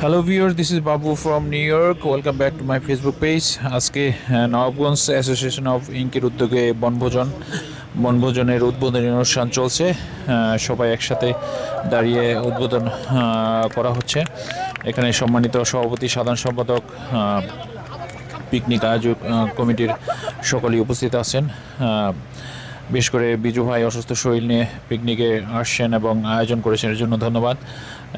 Hello viewer this is Babu from New York welcome back to my Facebook page আজকে Nawabganj association of ইঙ্কের উদ্যোগে বনভোজন, বনভোজনের উদ্বোধনী অনুষ্ঠান চলছে। সবাই একসাথে দাঁড়িয়ে উদ্বোধন করা হচ্ছে। এখানে সম্মানিত সভাপতি, সাধারণ সম্পাদক পিকনিক আয়োজক কমিটির সকলেই উপস্থিত আছেন। বিশেষ করে বিজু ভাই অসুস্থ শরীর নিয়ে পিকনিকে আসছেন এবং আয়োজন করেছেন এর জন্য ধন্যবাদ।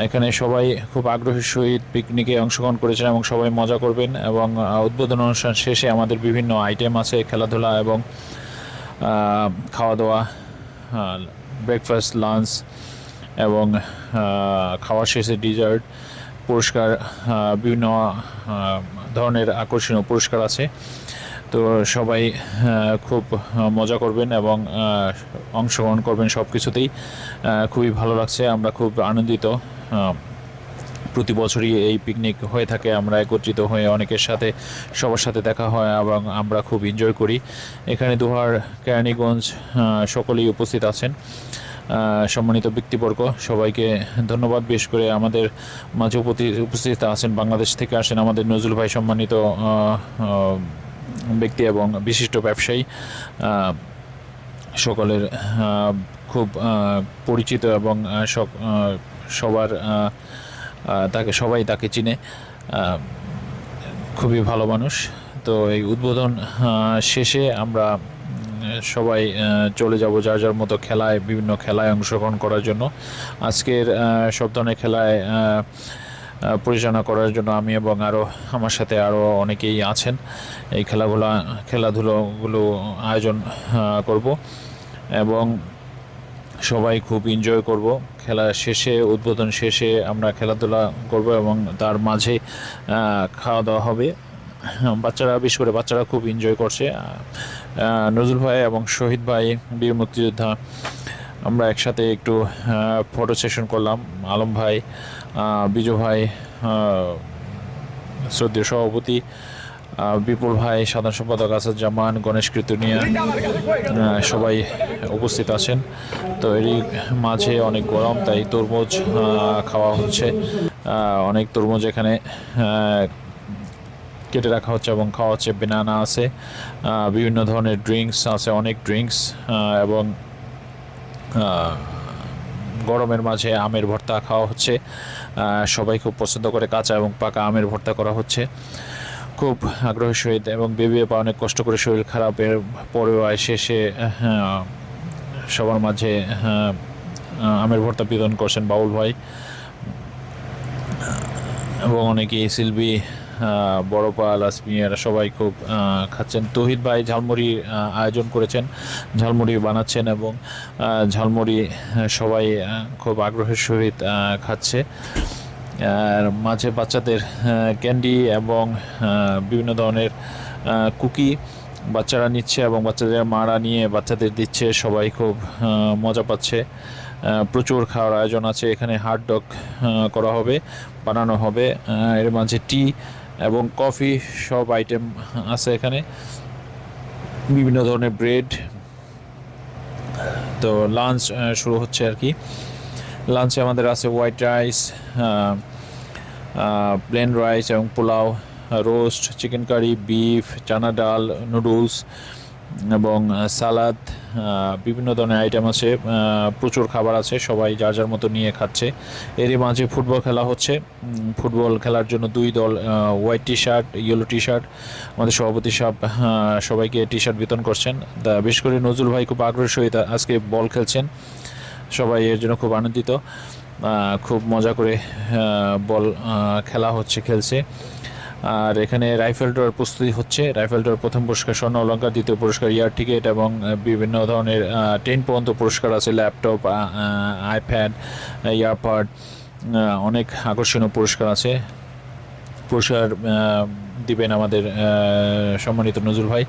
এখানে সবাই খুব আগ্রহের সহিত পিকনিকে অংশগ্রহণ করেছেন এবং সবাই মজা করবেন এবং উদ্বোধন অনুষ্ঠান শেষে আমাদের বিভিন্ন আইটেম আছে খেলাধুলা এবং খাওয়া দাওয়া ব্রেকফাস্ট লাঞ্চ এবং আহ, খাওয়ার শেষে ডিজার্ট পুরস্কার বিভিন্ন ধরনের আকর্ষণীয় পুরস্কার আছে। তো সবাই খুব মজা করবেন এবং অংশগ্রহণ করবেন সব কিছুতেই খুবই ভালো লাগছে, আমরা খুব আনন্দিত। প্রতি বছরই এই পিকনিক হয়ে থাকে, আমরা একত্রিত হয়ে অনেকের সাথে, সবার সাথে দেখা হয় এবং আমরা খুব এনজয় করি। এখানে দুহার, কেরানীগঞ্জ সকলেই উপস্থিত আছেন। সম্মানিত ব্যক্তিবর্গ, সবাইকে ধন্যবাদ। বেশ করে আমাদের মাঝে উপস্থিত আছেন, বাংলাদেশ থেকে আসেন আমাদের নজরুল ভাই, সম্মানিত ব্যক্তি এবং বিশিষ্ট ব্যবসায়ী সকলের খুব পরিচিত এবং সব সবার তাকে, সবাই তাকে চিনে। খুবই ভালো মানুষ। তো এই উদ্বোধন শেষে আমরা সবাই চলে যাব যার যার মতো খেলায়, বিভিন্ন খেলায় অংশগ্রহণ করার জন্য। আজকের সব ধরনের খেলায় পরিচালনা করার জন্য আমি এবং আরও আমার সাথে আরও অনেকেই আছেন। এই খেলাগুলো খেলাধুলোগুলো আয়োজন করব এবং সবাই খুব এনজয় করব। খেলা শেষে, উদ্বোধন শেষে আমরা খেলাধুলা করব এবং তার মাঝে খাওয়া দাওয়া হবে। বাচ্চারা, বিশেষ করে বাচ্চারা খুব এনজয় করছে। নজরুল ভাই এবং শহীদ ভাই, বীর মুক্তিযোদ্ধা আমরা একসাথে একটু ফটো সেশন করলাম। আলম ভাই বিজু ভাই শ্রদ্ধেয় সভাপতি বিপুল ভাই, সাধারণ সম্পাদক আসাদুজ্জামান গণেশ কীর্তনিয়া সবাই উপস্থিত আছেন। তো এরই মাঝে অনেক গরম, তাই তরমুজ খাওয়া হচ্ছে। অনেক তরমুজ এখানে কেটে রাখা হচ্ছে এবং খাওয়া হচ্ছে। বেনানা আছে বিভিন্ন ধরনের ড্রিঙ্কস আছে, অনেক ড্রিঙ্কস এবং গরমের মাঝে আমের ভর্তা খাওয়া হচ্ছে। সবাই খুব পছন্দ করে কাঁচা এবং পাকা আমের ভর্তা করা হচ্ছে। খুব আগ্রহের সহিত এবং বেবি আপা অনেক কষ্ট করে শরীর খারাপের পরেও শেষে সবার মাঝে আমের ভর্তা বিতরণ করছেন বাউল ভাই। এবং অনেকেই সিলবি আহ, বড় পাল আসমি এরা সবাই খুব খাচ্ছেন। তহিদ ভাই ঝালমুড়ি আয়োজন করেছেন ঝালমুড়ি বানাচ্ছেন এবং ঝালমুড়ি সবাই খুব আগ্রহের সহিত খাচ্ছে। আর মাঝে বাচ্চাদের ক্যান্ডি এবং বিভিন্ন ধরনের কুকি বাচ্চারা নিচ্ছে এবং বাচ্চাদের মারা নিয়ে বাচ্চাদের দিচ্ছে। সবাই খুব মজা পাচ্ছে। প্রচুর খাওয়ার আয়োজন আছে। এখানে হাট ডগ করা হবে বানানো হবে। এর মাঝে টি এবং কফি সব আইটেম আছে এখানে। বিভিন্ন ধরনের ব্রেড তো লাঞ্চ শুরু হচ্ছে আর কি। লাঞ্চে আমাদের আছে হোয়াইট রাইস প্লেন রাইস এবং pulao roast chicken curry beef chana dal noodles এবং সালাদ বিভিন্ন ধরনের আইটেম আছে প্রচুর খাবার আছে, সবাই যার যার মতো নিয়ে খাচ্ছে। এরই মাঝে ফুটবল খেলা হচ্ছে। ফুটবল খেলার জন্য দুই দল white T shirt yellow T shirt আমাদের সভাপতি সাহেব সবাইকে টি শার্ট বিতরণ করছেন। তা বিশেষ করে নজরুল ভাই খুব আগ্রহের সহিত আজকে বল খেলছেন। সবাই এর জন্য খুব আনন্দিত। খুব মজা করে বল খেলা হচ্ছে, খেলছে। আর এখানে রাইফেল ডোর প্রস্তুতি হচ্ছে। রাইফেল ডোর প্রথম পুরস্কার স্বর্ণ অলঙ্কার, দ্বিতীয় পুরস্কার ইয়ার টিকিট এবং বিভিন্ন ধরনের টেন পর্যন্ত পুরস্কার আছে, ল্যাপটপ আইপ্যাড, ইয়ারপাড অনেক আকর্ষণীয় পুরস্কার আছে। পুরস্কার দিবেন আমাদের সম্মানিত নজরুল ভাই।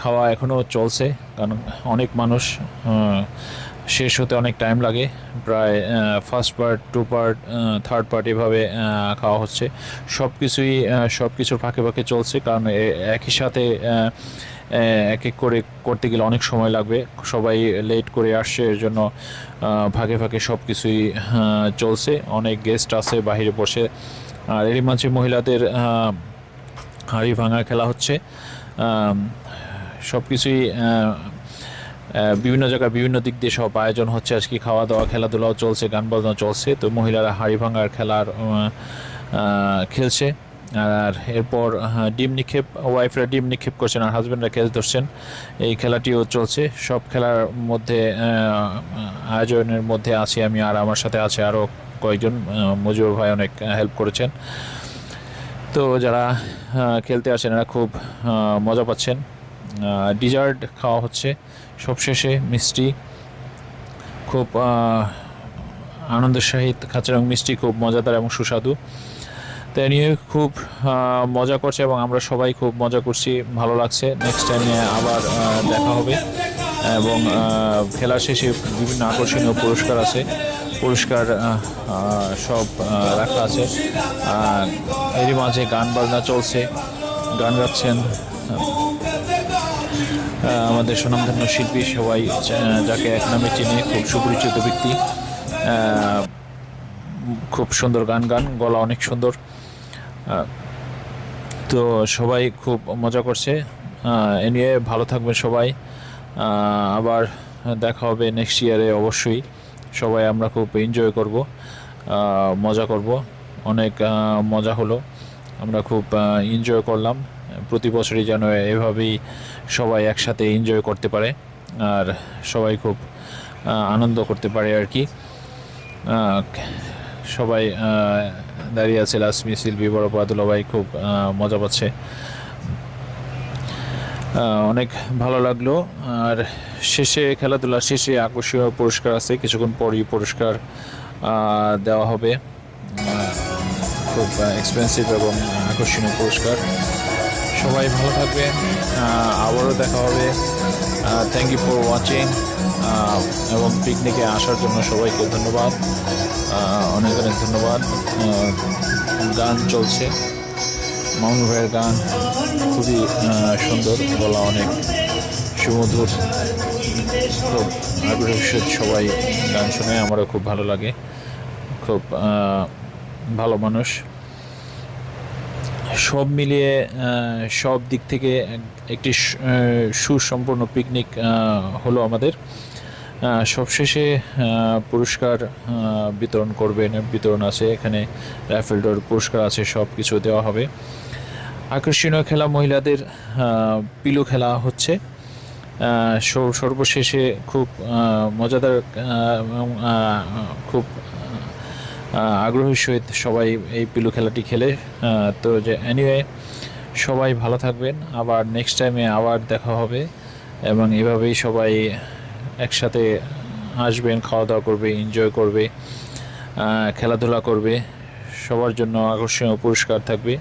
খাওয়া এখনও চলছে, কারণ অনেক মানুষ শেষ হতে অনেক টাইম লাগে। প্রায় first part two part third part এভাবে খাওয়া হচ্ছে। সব কিছুই সব কিছুর ফাঁকে ফাঁকে চলছে, কারণ একই সাথে এক এক করে করতে গেলে অনেক সময় লাগবে। সবাই লেট করে আসছে, এর জন্য ভাগে ভাগে সব কিছুই চলছে। অনেক গেস্ট আছে বাইরে বসে। আর এরই মাঝে মহিলাদের হাড়ি ভাঙা খেলা হচ্ছে। সব কিছুই বিভিন্ন জায়গায় বিভিন্ন দিক দিয়ে সব আয়োজন হচ্ছে। আজকে খাওয়া দাওয়া খেলাধুলাও চলছে গান বাজনা চলছে। তো মহিলারা হাড়ি ভাঙার খেলার খেলছে। আর এরপর ডিম নিক্ষেপ, ওয়াইফরা ডিম নিক্ষেপ করছেন আর হাজব্যান্ডরা ক্যাচ ধরছেন। এই খেলাটিও চলছে। সব খেলার মধ্যে আয়োজনের মধ্যে আছি আমি আর আমার সাথে আছে আরও কয়েকজন। মজুর ভাই অনেক হেল্প করেছেন। তো যারা খেলতে আসেন, এরা খুব মজা পাচ্ছেন। ডিজার্ট খাওয়া হচ্ছে। সবশেষে মিষ্টি খুব আনন্দের সহিত কাঁচা রং মিষ্টি খুব মজাদার এবং সুস্বাদু। তাই নিয়ে খুব মজা করছে এবং আমরা সবাই খুব মজা করছি, ভালো লাগছে। নেক্সট টাইমে আবার দেখা হবে। এবং খেলা শেষে বিভিন্ন আকর্ষণীয় পুরস্কার আছে। পুরস্কার সব রাখা আছে। এরই মাঝে গান বাজনা চলছে। গান গাচ্ছেন আমাদের সুনামধন্য শিল্পী সবাই যাকে এক নামে চিনে খুব সুপরিচিত ব্যক্তি। খুব সুন্দর গান গান, গলা অনেক সুন্দর। তো সবাই খুব মজা করছে। এ নিয়ে ভালো থাকবেন সবাই। আবার দেখা হবে নেক্সট ইয়ারে অবশ্যই। সবাই আমরা খুব এনজয় করব। মজা করব। অনেক মজা হলো। আমরা খুব এনজয় করলাম। প্রতি বছরই যেন এভাবেই সবাই একসাথে এনজয় করতে পারে আর সবাই খুব আনন্দ করতে পারে আর কি। সবাই দাঁড়িয়ে আছে, লাসমি শিল্পী বড় খুব মজা পাচ্ছে। অনেক ভালো লাগল। আর শেষে খেলাধুলা শেষে আকর্ষণীয় পুরস্কার আছে, কিছুক্ষণ পরই পুরস্কার দেওয়া হবে। খুব এক্সপেন্সিভ এবং আকর্ষণীয় পুরস্কার। সবাই ভালো থাকবেন আবারও দেখা হবে। থ্যাংক ইউ ফর ওয়াচিং এবং পিকনিকে আসার জন্য সবাইকে ধন্যবাদ। অনেক অনেক ধন্যবাদ। গান চলছে। মামুন ভাইয়ের গান খুবই সুন্দর, গলা অনেক সুমধুর। খুব আগ্রহের সহিত সবাই গান শুনে আমারও খুব ভালো লাগে। খুব ভালো মানুষ। সব মিলিয়ে সব দিক থেকে একটি সু- আহ, সুসম্পন্ন পিকনিক হলো আমাদের। সবশেষে পুরস্কার বিতরণ করবেন বিতরণ আছে এখানে রাইফেল ডোর পুরস্কার আছে সব কিছু দেওয়া হবে। আকর্ষণীয় খেলা মহিলাদের পিলো খেলা হচ্ছে। সর্বশেষে খুব মজাদার খুব আগ্রহের সহিত সবাই এই পিলু খেলাটি খেলে। তো যে অ্যানিওয়ে সবাই ভালো থাকবেন। আবার নেক্সট টাইমে আবার দেখা হবে এবং এভাবেই সবাই একসাথে আসবেন খাওয়া দাওয়া করবে এনজয় করবে খেলাধুলা করবে। সবার জন্য আকর্ষণীয় পুরস্কার থাকবে।